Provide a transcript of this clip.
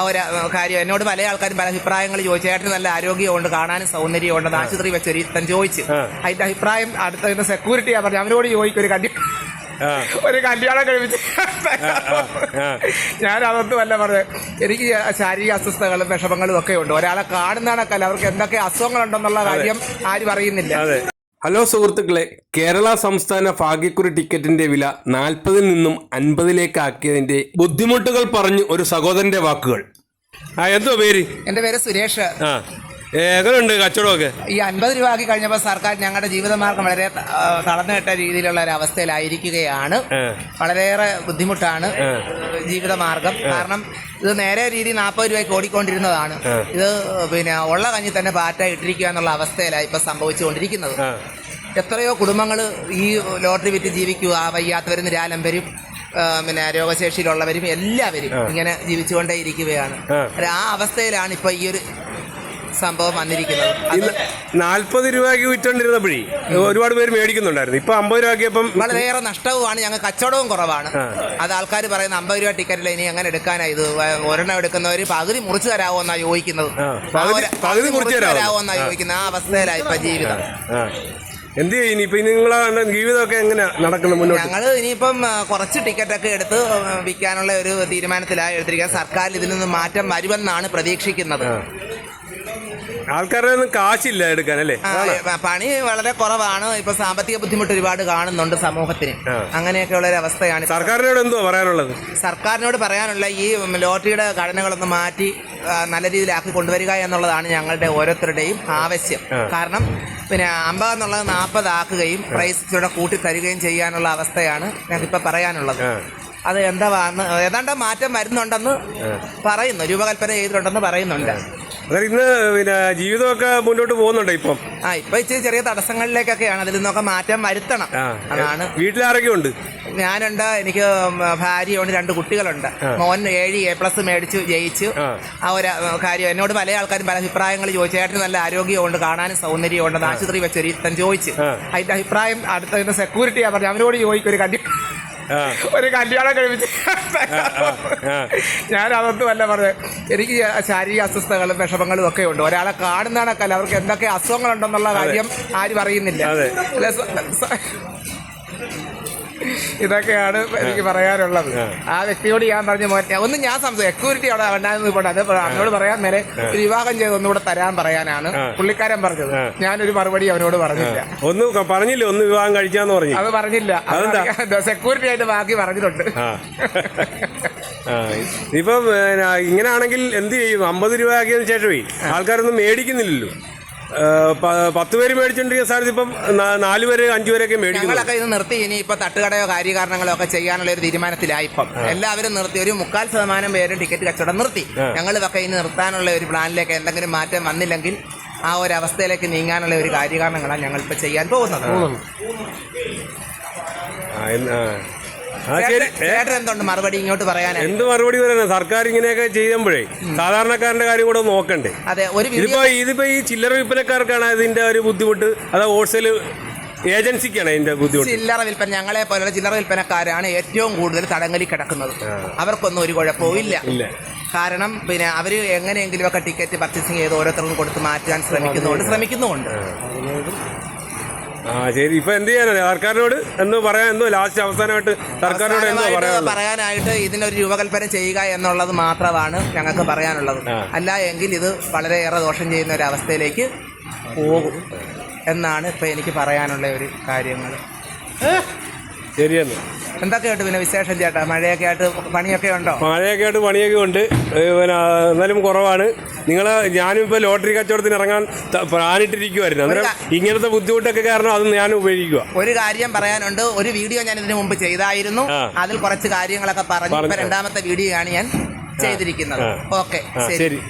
ആ ഒരു കാര്യം. എന്നോട് പല ആൾക്കാരും പല അഭിപ്രായങ്ങൾ ചോദിച്ചു. ചേട്ടന് നല്ല ആരോഗ്യമുണ്ട് കാണാനും സൗന്ദര്യമുണ്ട് ആശുപത്രി വെച്ച് ഒരുത്തൻ ചോദിച്ചു. അതിന്റെ അഭിപ്രായം അടുത്ത സെക്യൂരിറ്റിയാ പറഞ്ഞു അവരോട് ചോദിക്കും ഒരു കല്യാണം ഒരു കല്യാണം കഴിപ്പിച്ച്. ഞാൻ അതൊന്നും അല്ല പറഞ്ഞത്. എനിക്ക് ശാരീരിക അസ്വസ്ഥതകളും വിഷമങ്ങളും ഒക്കെ ഉണ്ട്. ഒരാളെ കാണുന്നതാണൊക്കെ അവർക്ക് എന്തൊക്കെ അസുഖങ്ങളുണ്ടെന്നുള്ള കാര്യം ആരും അറിയുന്നില്ല. ഹലോ സുഹൃത്തുക്കളെ കേരള സംസ്ഥാന ഭാഗ്യക്കുറി ടിക്കറ്റിന്റെ വില നാൽപ്പതിൽ നിന്നും അൻപതിലേക്ക് ആക്കിയതിന്റെ ബുദ്ധിമുട്ടുകൾ പറഞ്ഞു ഒരു സഹോദരന്റെ വാക്കുകൾ. ആ എന്തോ പേര്? എന്റെ പേര് സുരേഷ്. ആ. എങ്ങനെയുണ്ട് കച്ചവടമൊക്കെ. ഈ അൻപത് രൂപ ആക്കി കഴിഞ്ഞപ്പോൾ സർക്കാർ ഞങ്ങളുടെ ജീവിതമാർഗം വളരെ തളർന്നുകെട്ട രീതിയിലുള്ള ഒരു അവസ്ഥയിലായിരിക്കുകയാണ്. വളരെയേറെ ബുദ്ധിമുട്ടാണ് ജീവിതമാർഗം. കാരണം ഇത് നേരെ രീതി നാൽപ്പത് രൂപയ്ക്ക് ഓടിക്കൊണ്ടിരുന്നതാണ്. ഇത് പിന്നെ ഉള്ള കഞ്ഞി തന്നെ പാറ്റ ഇട്ടിരിക്കുക എന്നുള്ള അവസ്ഥയിലാണ് ഇപ്പൊ സംഭവിച്ചുകൊണ്ടിരിക്കുന്നത്. എത്രയോ കുടുംബങ്ങൾ ഈ ലോട്ടറി വിറ്റ് ജീവിക്കുക വയ്യാത്തവരും നിരാലംബരും പിന്നെ രോഗശേഷിയിലുള്ളവരും എല്ലാവരും ഇങ്ങനെ ജീവിച്ചുകൊണ്ടേ ഇരിക്കുകയാണ് ആ. ആ അവസ്ഥയിലാണ് ഇപ്പൊ ഈ ഒരു സംഭവം വന്നിരിക്കുന്നത്. നാൽപ്പത് രൂപയ്ക്ക് വിറ്റോണ്ടിരുന്നപ്പോഴേ ഒരുപാട് പേര് മേടിക്കുന്നുണ്ടായിരുന്നു. ഇപ്പൊ അമ്പത് രൂപയ്ക്കപ്പം വളരെയേറെ നഷ്ടവുമാണ് ഞങ്ങൾ കച്ചവടവും കുറവാണ്. അത് ആൾക്കാർ പറയുന്ന അമ്പത് രൂപ ടിക്കറ്റിൽ ഇനി എങ്ങനെ എടുക്കാനാ? ഇത് ഒരെണ്ണം എടുക്കുന്നവർ പകുതി മുറിച്ച് തരാമോ എന്നാ ചോദിക്കുന്നത് പകുതി- മുറിച്ചു പകുതി തരാമോ? എന്നാ ചോദിക്കുന്നത് ആ. അവസ്ഥയിലായി ഇപ്പൊ ജീവിതം. എന്ത് ചെയ്യും ഇനി? ഇപ്പൊ നിങ്ങളെ ജീവിതമൊക്കെ എങ്ങനെ നടക്കുന്നു മുന്നോട്ട്? ഞങ്ങൾ ഇനിയിപ്പം കുറച്ച് ടിക്കറ്റ് ഒക്കെ എടുത്ത് വിൽക്കാനുള്ള ഒരു തീരുമാനത്തിലായി എടുത്തിരിക്കുക സർക്കാർ ഇതിൽ നിന്ന് മാറ്റം വരുമെന്നാണ് പ്രതീക്ഷിക്കുന്നത്. ആൾക്കാരുടെ ഒന്നും കാശില്ല എടുക്കാൻ അല്ലേ പണി വളരെ കുറവാണ്. ഇപ്പൊ സാമ്പത്തിക ബുദ്ധിമുട്ട് ഒരുപാട് കാണുന്നുണ്ട് സമൂഹത്തിന്. അങ്ങനെയൊക്കെ അങ്ങനെയൊക്കെയുള്ള ഒരു അവസ്ഥയാണ് സർക്കാരിനോട് എന്തോ പറയാനുള്ളത്? സർക്കാരിനോട് പറയാനുള്ള ഈ ലോട്ടറിയുടെ ഘടനകളൊന്ന് മാറ്റി നല്ല രീതിയിലാക്കി കൊണ്ടുവരിക എന്നുള്ളതാണ് ഞങ്ങളുടെ ഓരോരുത്തരുടെയും ആവശ്യം. കാരണം പിന്നെ അമ്പത് എന്നുള്ളത് നാൽപ്പതാക്കുകയും പ്രൈസ് ഇവിടെ കൂട്ടി തരികയും ചെയ്യാനുള്ള അവസ്ഥയാണ് ഞങ്ങൾക്കിപ്പോൾ പറയാനുള്ളത്. അത് എന്താ ഏതാണ്ട് മാറ്റം വരുന്നുണ്ടെന്ന് പറയുന്നു രൂപകൽപ്പന ചെയ്തിട്ടുണ്ടെന്ന് പറയുന്നുണ്ട്. അതായത് ഇന്ന് പിന്നെ ജീവിതമൊക്കെ മുന്നോട്ട് പോകുന്നുണ്ടോ ഇപ്പം. ആ ഇപ്പൊ ഇച്ചിരി ചെറിയ തടസ്സങ്ങളിലേക്കൊക്കെയാണ്. അതിൽ നിന്നൊക്കെ മാറ്റം വരുത്തണം. ആ അതാണ്. വീട്ടിലാരൊക്കെ ഉണ്ട് ഞാനുണ്ട് എനിക്ക് ഭാര്യയുണ്ട് രണ്ട് കുട്ടികളുണ്ട്. മോൻ ഏഴ് എ പ്ലസ് മേടിച്ചു ജയിച്ചു. ആ. ഒരു കാര്യം എന്നോട് പല ആൾക്കാരും പല അഭിപ്രായങ്ങൾ ചോദിച്ചു. ചേട്ടന് നല്ല ആരോഗ്യമുണ്ട് കാണാനും സൗന്ദര്യമുണ്ട് ആശുപത്രി വെച്ചൊരു ഇത്തം ചോദിച്ചു. അതിന്റെ അഭിപ്രായം അടുത്ത സെക്യൂരിറ്റിയാ പറഞ്ഞു അവരോട് ചോദിക്കും ഒരു ആ ഒരു കല്യാണം കഴിപ്പിച്ച് ഞാൻ അതൊന്നും അല്ല പറഞ്ഞത്. എനിക്ക് ശാരീരിക അസ്വസ്ഥതകളും വിഷമങ്ങളും ഒക്കെ ഉണ്ട്. ഒരാളെ കാണുന്നതാണൊക്കെ അവർക്ക് എന്തൊക്കെ അസുഖങ്ങളുണ്ടെന്നുള്ള കാര്യം ആരും അറിയുന്നില്ല. ഇതൊക്കെയാണ് എനിക്ക് പറയാനുള്ളത്. ആ. വ്യക്തിയോട് ഞാൻ പറഞ്ഞു മോനെ ഒന്ന് ഞാൻ സംസാരിക്കും സെക്യൂരിറ്റി അവിടെ വേണ്ടാന്ന് ഇപ്പോൾ അത് അവനോട് പറയാൻ നേരെ ഒരു വിവാഹം ചെയ്ത് ഒന്നുകൂടെ തരാൻ പറയാനാണ് പുള്ളിക്കാരൻ പറഞ്ഞത്. ഞാനൊരു മറുപടി അവനോട് പറഞ്ഞില്ല. ഒന്ന് പറഞ്ഞില്ല? ഒന്ന് വിവാഹം കഴിക്കാന്ന് പറഞ്ഞു. അത് പറഞ്ഞില്ല. സെക്യൂരിറ്റി ആയിട്ട് ബാക്കി പറഞ്ഞിട്ടുണ്ട്. ഇപ്പൊ ഇങ്ങനെയാണെങ്കിൽ എന്ത് ചെയ്യും? അമ്പത് രൂപ ആക്കിയതിനു ശേഷമേ ആൾക്കാരൊന്നും മേടിക്കുന്നില്ലല്ലോ. പത്ത് പേര് മേടിച്ചിട്ടുണ്ടെങ്കിൽ സാർ ഇപ്പം നാല് പേര് അഞ്ചു പേരൊക്കെ മേടിക്കും ഞങ്ങളൊക്കെ ഇത് നിർത്തി. ഇനി ഇപ്പൊ തട്ടുകടയോ കാര്യകാരണങ്ങളോ ഒക്കെ ചെയ്യാനുള്ള ഒരു തീരുമാനത്തിലായി ഇപ്പം. എല്ലാവരും നിർത്തി. ഒരു മുക്കാൽ ശതമാനം പേരും ടിക്കറ്റ് കച്ചവടം നിർത്തി. ഞങ്ങൾ ഇതൊക്കെ ഇനി നിർത്താനുള്ള ഒരു പ്ലാനിലേക്ക് എന്തെങ്കിലും മാറ്റം വന്നില്ലെങ്കിൽ ആ ഒരു അവസ്ഥയിലേക്ക് നീങ്ങാനുള്ള ഒരു കാര്യകാരണങ്ങളാണ് ഞങ്ങൾ ഇപ്പൊ ചെയ്യാൻ പോകുന്നത്. ചേട്ടൻ ചേട്ടൻ എന്തുണ്ട് മറുപടി ഇങ്ങോട്ട് പറയാൻ എന്ത് മറുപടി പറയാനാ? സർക്കാർ ഇങ്ങനെയൊക്കെ ചെയ്യുമ്പോഴേ സാധാരണക്കാരന്റെ കാര്യം കൂടെ നോക്കണ്ടേ? അതെ ഒരു ഇതിപ്പോ ഇതിപ്പോ ഈ ചില്ലറ വിൽപ്പനക്കാർക്കാണ് ഇതിന്റെ ഒരു ബുദ്ധിമുട്ട്? അത് ഹോൾസെയിൽ ഏജൻസിക്കാണ് അതിന്റെ ബുദ്ധിമുട്ട്? ചില്ലറ വിൽപ്പന ഞങ്ങളെ പോലുള്ള ചില്ലറ വിൽപ്പനക്കാരാണ് ഏറ്റവും കൂടുതൽ തടങ്കലിൽ കിടക്കുന്നത്. അവർക്കൊന്നും ഒരു കുഴപ്പവും ഇല്ല. കാരണം പിന്നെ അവർ എങ്ങനെയെങ്കിലുമൊക്കെ ടിക്കറ്റ് പർച്ചേസിങ് ചെയ്ത് ഓരോരുത്തർക്കും കൊടുത്ത് മാറ്റാൻ ശ്രമിക്കുന്നുണ്ട് ശ്രമിക്കുന്നുമുണ്ട്. ആ ശരി. ഇപ്പൊ എന്ത് ചെയ്യാനാണ്? സർക്കാരിനോട് എന്ന് പറയാൻ എന്തോ ലാസ്റ്റ് അവസാനമായിട്ട് സർക്കാരിനോട് എന്തോ പറയാനുള്ളത്? പറയാനായിട്ട് ഇതിനൊരു രൂപകൽപ്പന ചെയ്യുക എന്നുള്ളത് മാത്രമാണ് ഞങ്ങൾക്ക് പറയാനുള്ളത്. അല്ല എങ്കിൽ ഇത് വളരെയേറെ ദോഷം ചെയ്യുന്ന ഒരു അവസ്ഥയിലേക്ക് പോകും എന്നാണ് ഇപ്പൊ എനിക്ക് പറയാനുള്ള ഒരു കാര്യങ്ങൾ ശരിയെന്ന്. എന്തൊക്കെയുണ്ട് പിന്നെ വിശേഷം ചേട്ടാ? മഴയൊക്കെ ആയിട്ട് പണിയൊക്കെ ഉണ്ടോ? മഴയൊക്കെ ആയിട്ട് പണിയൊക്കെ ഉണ്ട്. പിന്നെ എന്നാലും കുറവാണ്. നിങ്ങൾ ഞാനും ഇപ്പോൾ ലോട്ടറി കച്ചവടത്തിന് ഇറങ്ങാൻ പ്ലാനിട്ടിരിക്കുമായിരുന്നു അന്നേരം ഇങ്ങനത്തെ ബുദ്ധിമുട്ടൊക്കെ കാരണം അത് ഞാൻ ഉപയോഗിക്കുക ഒരു കാര്യം പറയാനുണ്ട്. ഒരു വീഡിയോ ഞാൻ ഇതിനു മുമ്പ് ചെയ്തായിരുന്നു. അതിൽ കുറച്ച് കാര്യങ്ങളൊക്കെ പറഞ്ഞു. രണ്ടാമത്തെ വീഡിയോ ആണ് ഞാൻ ചെയ്തിരിക്കുന്നത്. ഓക്കെ. ശരി.